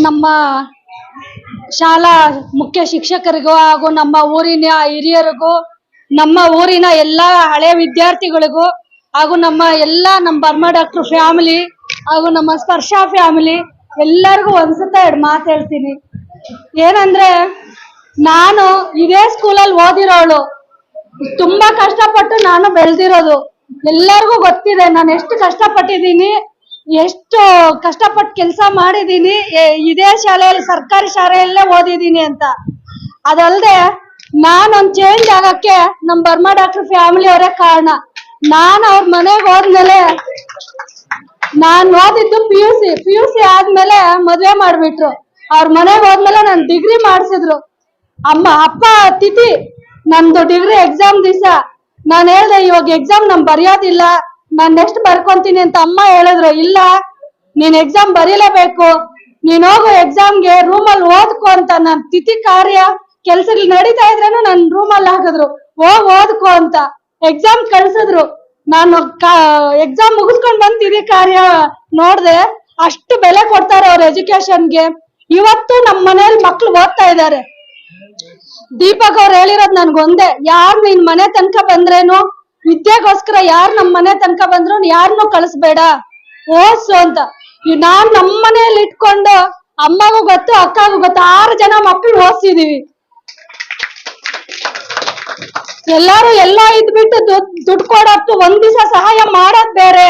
ನಮ್ಮ ಶಾಲಾ ಮುಖ್ಯ ಶಿಕ್ಷಕರಿಗೂ ಹಾಗೂ ನಮ್ಮ ಊರಿನ ಹಿರಿಯರಿಗೂ, ನಮ್ಮ ಊರಿನ ಎಲ್ಲಾ ಹಳೆ ವಿದ್ಯಾರ್ಥಿಗಳಿಗೂ ಹಾಗೂ ನಮ್ಮ ಎಲ್ಲ ನಮ್ಮ ಬರ್ಮ ಡಾಕ್ಟರ್ ಫ್ಯಾಮಿಲಿ ಹಾಗೂ ನಮ್ಮ ಸ್ಪರ್ಶ ಫ್ಯಾಮಿಲಿ ಎಲ್ಲರಿಗೂ ಒಂದ್ಸತ ಎರಡು ಮಾತು ಹೇಳ್ತೀನಿ. ಏನಂದ್ರೆ, ನಾನು ಇದೇ ಸ್ಕೂಲಲ್ಲಿ ಓದಿರೋಳು. ತುಂಬಾ ಕಷ್ಟಪಟ್ಟು ನಾನು ಬೆಳೆದಿರೋದು. ಎಲ್ಲರಿಗೂ ಗೊತ್ತಿದೆ, ನಾನು ಎಷ್ಟು ಕಷ್ಟಪಟ್ಟಿದ್ದೀನಿ. ಎಷ್ಟು ಕಷ್ಟಪಟ್ಟು ಕೆಲಸ ಮಾಡಿದೀನಿ. ಇದೇ ಶಾಲೆಯಲ್ಲಿ, ಸರ್ಕಾರಿ ಶಾಲೆಯಲ್ಲೇ ಓದಿದೀನಿ ಅಂತ. ಅದಲ್ಲದೆ ನಾನೊಂದ್ ಚೇಂಜ್ ಆಗಕ್ಕೆ ನಮ್ ಬರ್ಮಾ ಡಾಕ್ಟರ್ ಫ್ಯಾಮಿಲಿ ಅವರೇ ಕಾರಣ. ನಾನು ಅವ್ರ ಮನೆಗೆ ಹೋದ್ಮೇಲೆ ನಾನ್ ಓದಿದ್ದು P U C P U C ಆದ್ಮೇಲೆ ಮದ್ವೆ ಮಾಡ್ಬಿಟ್ರು. ಅವ್ರ ಮನೆಗೆ ಹೋದ್ಮೇಲೆ ನನ್ ಡಿಗ್ರಿ ಮಾಡ್ಸಿದ್ರು. ಅಮ್ಮ, ಅಪ್ಪ ತಿಥಿ ನಂದು ಡಿಗ್ರಿ ಎಕ್ಸಾಮ್ ದಿವಸ. ನಾನು ಹೇಳ್ದೆ, ಇವಾಗ ಎಕ್ಸಾಮ್ ನಮ್ ಬರೆಯೋದಿಲ್ಲ. ನಾನ್ ನೆಕ್ಸ್ಟ್ ಬರ್ಕೊಂತೀನಿ ಅಂತ ಅಮ್ಮ ಹೇಳಿದ್ರು. ಇಲ್ಲ, ನೀನ್ ಎಕ್ಸಾಮ್ ಬರೀಲೇಬೇಕು. ನೀನ್ ಹೋಗು ಎಕ್ಸಾಮ್ಗೆ ರೂಮಲ್ಲಿ ಓದ್ಕೊ ಅಂತ ನನ್ ತಿಥಿ ಕಾರ್ಯ ಕೆಲ್ಸಗಳು ನಡೀತಾ ಇದ್ರೇನು ನನ್ ರೂಮಲ್ಲಿ ಹಾಕಿದ್ರು. ಹೋಗ್ ಓದ್ಕೊ ಅಂತ ಎಕ್ಸಾಮ್ ಕಳ್ಸಿದ್ರು. ನಾನು ಎಕ್ಸಾಮ್ ಮುಗಿಸ್ಕೊಂಡ್ ಬಂದ್ ತಿಥಿ ಕಾರ್ಯ ನೋಡ್ದೆ, ಅಷ್ಟು ಬೆಲೆ ಕೊಡ್ತಾರೆ ಅವ್ರ ಎಜುಕೇಶನ್ಗೆ ಇವತ್ತು ನಮ್ ಮನೇಲಿ ಮಕ್ಳು ಓದ್ತಾ ಇದ್ದಾರೆ. ದೀಪಕ್ ಅವ್ರು ಹೇಳಿರೋದ್ ನನ್ಗೊಂದೇ. ಯಾರು ನಿನ್ ಮನೆ ತನಕ ಬಂದ್ರೇನು? ವಿದ್ಯೆಗೋಸ್ಕರ ಯಾರ್ ನಮ್ಮ ಮನೆ ತನಕ ಬಂದ್ರು ಯಾರನ್ನೂ ಕಳಿಸ್ಬೇಡ. ಓದ್ಸು ಅಂತ. ನಾನ್ ನಮ್ಮ ಮನೇಲಿ ಇಟ್ಕೊಂಡು ಅಮ್ಮಗೂ ಗೊತ್ತು, ಅಕ್ಕಗೂ ಗೊತ್ತು, ಆರು ಜನ ಮಕ್ಕಳು ಓದ್ಸಿದೀವಿ. ಎಲ್ಲಾರು ಎಲ್ಲ ಇದ್ಬಿಟ್ಟು ಬಿಟ್ಟು ದುಡ್ಡು ಕೊಡೋದು ಒಂದ್ ದಿವಸ ಸಹಾಯ ಮಾಡೋದ್ ಬೇರೆ.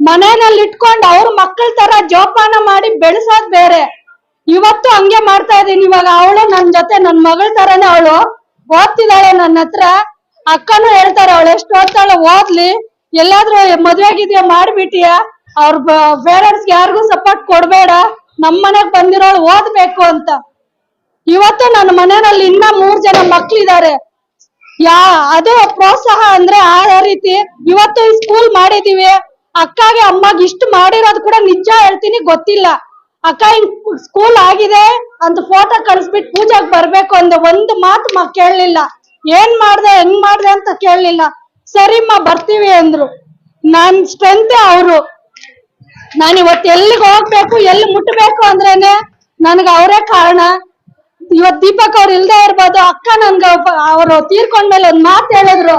ಮನೆಯಲ್ಲಿ ಇಟ್ಕೊಂಡು ಅವ್ರ ಮಕ್ಕಳ ತರ ಜೋಪಾನ ಮಾಡಿ ಬೆಳೆಸೋದ್ ಬೇರೆ. ಇವತ್ತು ಹಂಗೆ ಮಾಡ್ತಾ ಇದೀನಿ. ಇವಾಗ ಅವಳು ನನ್ ಜೊತೆ ನನ್ ಮಗಳ ತರನೇ ಅವಳು ಓದ್ತಿದ್ದಾಳೆ ನನ್ನ ಹತ್ರ. ಅಕ್ಕನೂ ಹೇಳ್ತಾರೆ, ಅವಳು ಎಷ್ಟು ಓದ್ತಾಳೆ ಓದ್ಲಿ. ಎಲ್ಲಾದ್ರೂ ಮದ್ವೆ ಆಗಿದ್ಯಾ ಮಾಡ್ಬಿಟ್ಟಿಯ ಅವ್ರ ಪೇರೆಂಟ್ಸ್ ಯಾರಿಗೂ ಸಪೋರ್ಟ್ ಕೊಡ್ಬೇಡ. ನಮ್ ಮನೆಗ್ ಬಂದಿರೋಳು ಓದ್ಬೇಕು ಅಂತ. ಇವತ್ತು ನನ್ನ ಮನೆಯಲ್ಲಿ ಇನ್ನ ಮೂರ್ ಜನ ಮಕ್ಳಿದಾರೆ. ಯಾ, ಅದು ಪ್ರೋತ್ಸಾಹ ಅಂದ್ರೆ ಆ ರೀತಿ ಇವತ್ತು ಸ್ಕೂಲ್ ಮಾಡಿದೀವಿ. ಅಕ್ಕಗೆ, ಅಮ್ಮಗ್ ಇಷ್ಟು ಮಾಡಿರೋದು ಕೂಡ ನಿಜ ಹೇಳ್ತೀನಿ, ಗೊತ್ತಿಲ್ಲ. ಅಕ್ಕ, ಹಿಂಗ್ ಸ್ಕೂಲ್ ಆಗಿದೆ. ಅಂತ ಫೋಟೋ ಕಳಿಸ್ಬಿಟ್ಟು ಪೂಜಾಗ್ ಬರ್ಬೇಕು ಅಂದ ಒಂದು ಮಾತು ಕೇಳಲಿಲ್ಲ. ಏನ್ ಮಾಡ್ದೆ, ಹೆಂಗ್ ಮಾಡ್ದೆ ಅಂತ ಕೇಳಲಿಲ್ಲ. ಸರಿಮ್ಮ, ಬರ್ತೀವಿ ಅಂದ್ರು. ನನ್ ಸ್ಟ್ರೆಂತ್ ಅವರು. ನಾನು ಇವತ್ತು ಎಲ್ಲಿಗೆ ಹೋಗ್ಬೇಕು, ಎಲ್ಲಿ ಮುಟ್ಬೇಕು ಅಂದ್ರೇನೆ ನನ್ಗೆ ಅವರೇ ಕಾರಣ. ಇವತ್ ದೀಪಕ್ ಅವ್ರು ಇಲ್ದೇ ಇರ್ಬೋದು, ಅಕ್ಕ ನನ್ಗ ಅವರು ತೀರ್ಕೊಂಡ್ಮೇಲೆ ಒಂದ್ ಮಾತು ಹೇಳಿದ್ರು.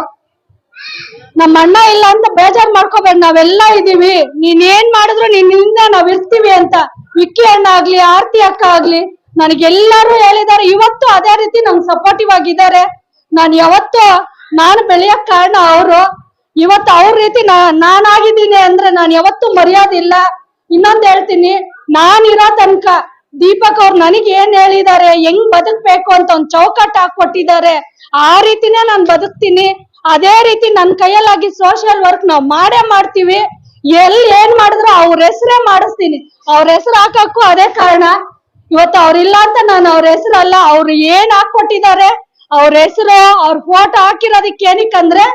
ನಮ್ಮ ಅಣ್ಣ ಇಲ್ಲ ಅಂತ ಬೇಜಾರ್ ಮಾಡ್ಕೋಬೇಡ, ನಾವೆಲ್ಲ ಇದೀವಿ. ನೀನ್ ಏನ್ ಮಾಡಿದ್ರು ನಿನ್ನಿಂದ ನಾವ್ ಇರ್ತೀವಿ ಅಂತ. ವಿಕ್ಕಿ ಅಣ್ಣ ಆಗ್ಲಿ, ಆರ್ತಿ ಅಕ್ಕ ಆಗ್ಲಿ ನನಗೆಲ್ಲರೂ ಹೇಳಿದ್ದಾರೆ ಇವತ್ತು ಅದೇ ರೀತಿ ನಮ್ಗೆ ಸಪೋರ್ಟಿವ್ ಆಗಿದ್ದಾರೆ ನಾನ್ ಯಾವತ್ತು ನಾನು ಬೆಳೆಯಕ್ ಕಾರಣ ಅವರು. ಇವತ್ತು ಅವ್ರ ರೀತಿ ನಾ, ನಾನಾಗಿದ್ದೀನಿ ಅಂದ್ರೆ ನಾನ್ ಯಾವತ್ತೂ ಇಲ್ಲ. ಇನ್ನೊಂದ್ ಹೇಳ್ತೀನಿ ನಾನಿರೋ ತನಕ ದೀಪಕ್ ಅವ್ರು ನನಗೆ ಏನ್ ಹೇಳಿದ್ದಾರೆ ಹೆಂಗ್ ಬದುಕ್ಬೇಕು ಅಂತ ಒಂದ್ ಚೌಕಟ್ಟು ಹಾಕೊಟ್ಟಿದ್ದಾರೆ ಆ ರೀತಿನೇ ನಾನ್ ಬದುಕ್ತೀನಿ. ಅದೇ ರೀತಿ ನನ್ ಕೈಯಲ್ಲಾಗಿ ಸೋಷಿಯಲ್ ವರ್ಕ್ ನಾವ್ ಮಾಡೇ ಮಾಡ್ತೀವಿ. ಎಲ್ಲಿ ಏನ್ ಮಾಡಿದ್ರು ಅವ್ರ ಹೆಸರೇ ಮಾಡಿಸ್ತೀನಿ. ಅವ್ರ ಹೆಸರು ಹಾಕಕ್ಕೂ ಅದೇ ಕಾರಣ. ಇವತ್ತು ಅವ್ರಿಲ್ಲ ಅಂತ ನಾನು ಅವ್ರ ಹೆಸರಲ್ಲ, ಅವ್ರು ಏನ್ ಹಾಕೊಟ್ಟಿದ್ದಾರೆ ಅವ್ರ ಹೆಸರು, ಅವ್ರ ಫೋಟೋ ಹಾಕಿರೋದಕ್ಕೆ ಏನಕ್ಕಂದ್ರೆ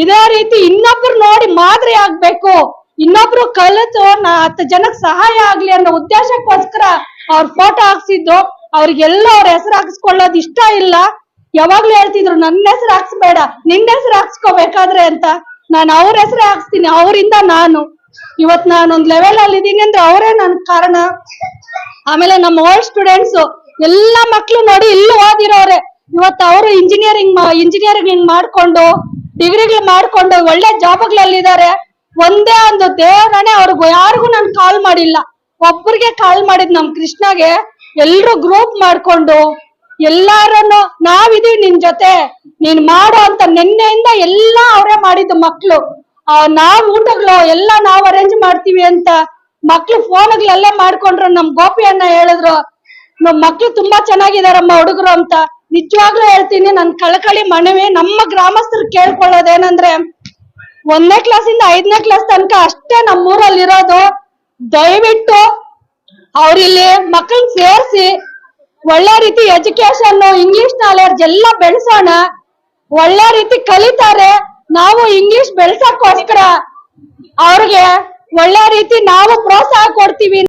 ಇದೇ ರೀತಿ ಇನ್ನೊಬ್ರು ನೋಡಿ ಮಾದರಿ ಆಗ್ಬೇಕು. ಇನ್ನೊಬ್ರು ಕಲಿತು ನಾ ಹತ್ತು ಜನಕ್ ಸಹಾಯ ಆಗ್ಲಿ ಅನ್ನೋ ಉದ್ದೇಶಕ್ಕೋಸ್ಕರ ಅವ್ರ ಫೋಟೋ ಹಾಕ್ಸಿದ್ದು. ಅವ್ರಿಗೆಲ್ಲ ಅವ್ರ ಹೆಸರು ಹಾಕಿಸ್ಕೊಳ್ಳೋದು ಇಷ್ಟ ಇಲ್ಲ. ಯಾವಾಗ್ಲೂ ಹೇಳ್ತಿದ್ರು, ನನ್ನ ಹೆಸರು ಹಾಕ್ಸ್ಬೇಡ, ನಿನ್ನ ಹೆಸರು ಹಾಕ್ಸ್ಕೋಬೇಕಾದ್ರೆ ಅಂತ. ನಾನು ಅವ್ರ ಹೆಸರು ಹಾಕ್ಸ್ತೀನಿ, ಅವರಿಂದ ನಾನು. ಇವತ್ ನಾನು ಒಂದ್ ಲೆವೆಲ್ ಅಲ್ಲಿ ಇದೀನಿ ಅಂದ್ರೆ ಅವರೇ ನನ್ ಕಾರಣ. ಆಮೇಲೆ ನಮ್ಮ ಓಲ್ಡ್ ಸ್ಟೂಡೆಂಟ್ಸ್ ಎಲ್ಲಾ ಮಕ್ಳು ನೋಡಿ ಇಲ್ಲೂ ಓದಿರೋರೆ. ಇವತ್ತು ಅವರು ಇಂಜಿನಿಯರಿಂಗ್ ಇಂಜಿನಿಯರಿಂಗ್ ಮಾಡ್ಕೊಂಡು ಡಿಗ್ರಿಗಳು ಮಾಡ್ಕೊಂಡು ಒಳ್ಳೆ ಜಾಬ್ಗಳಲ್ಲಿದ್ದಾರೆ ಒಂದೇ ಒಂದು ದೇವರನೇ ಅವ್ರಿಗೂ ಯಾರಿಗೂ ನಾನು ಕಾಲ್ ಮಾಡಿಲ್ಲ. ಒಬ್ಬರಿಗೆ ಕಾಲ್ ಮಾಡಿದ್ ನಮ್ ಕೃಷ್ಣಗೆ ಎಲ್ರು ಗ್ರೂಪ್ ಮಾಡ್ಕೊಂಡು ಎಲ್ಲಾರನ್ನು ನಾವಿದೀವಿ ನಿನ್ ಜೊತೆ ನೀನ್ ಮಾಡೋ ಅಂತ ನಿನ್ನೆಯಿಂದ ಎಲ್ಲಾ ಅವರೇ ಮಾಡಿದ್ದು ಮಕ್ಳು. ಆ, ನಾವ್ ಊಟಗಳು ಎಲ್ಲ ನಾವ್ ಅರೇಂಜ್ ಮಾಡ್ತೀವಿ ಅಂತ ಮಕ್ಳು ಫೋನ್ಗಳಲ್ಲೇ ಮಾಡ್ಕೊಂಡ್ರು. ನಮ್ ಗೋಪಿ ಅಣ್ಣ ಹೇಳಿದ್ರು ನಮ್ ಮಕ್ಳು ತುಂಬಾ ಚೆನ್ನಾಗಿದಾರಮ್ಮ ಹುಡುಗರು ಅಂತ. ನಿಜವಾಗ್ಲೂ ಹೇಳ್ತೀನಿ, ನನ್ ಕಳಕಳಿ ಮನವಿ ನಮ್ಮ ಗ್ರಾಮಸ್ಥರು ಕೇಳ್ಕೊಳ್ಳೋದೇನಂದ್ರೆ ಒಂದನೇ ಕ್ಲಾಸ್ ಇಂದ ಐದನೇ ಕ್ಲಾಸ್ ತನಕ ಅಷ್ಟೇ ನಮ್ಮೂರಲ್ಲಿ ಇರೋದು ದಯವಿಟ್ಟು ಅವ್ರಿಲ್ಲಿ ಮಕ್ಕಳನ್ನ ಸೇರಿಸಿ, ಒಳ್ಳೆ ರೀತಿ ಎಜುಕೇಶನ್ ಇಂಗ್ಲಿಷ್ ನಾಲೆಡ್ಜ್ ಎಲ್ಲ ಬೆಳೆಸೋಣ. ಒಳ್ಳೆ ರೀತಿ ಕಲಿತಾರೆ. ನಾವು ಇಂಗ್ಲಿಷ್ ಬೆಳ್ಸಕ್ಕೋಸ್ಕರ ಅವ್ರಿಗೆ ಒಳ್ಳೆ ರೀತಿ ನಾವು ಪ್ರೋತ್ಸಾಹ ಕೊಡ್ತೀವಿ.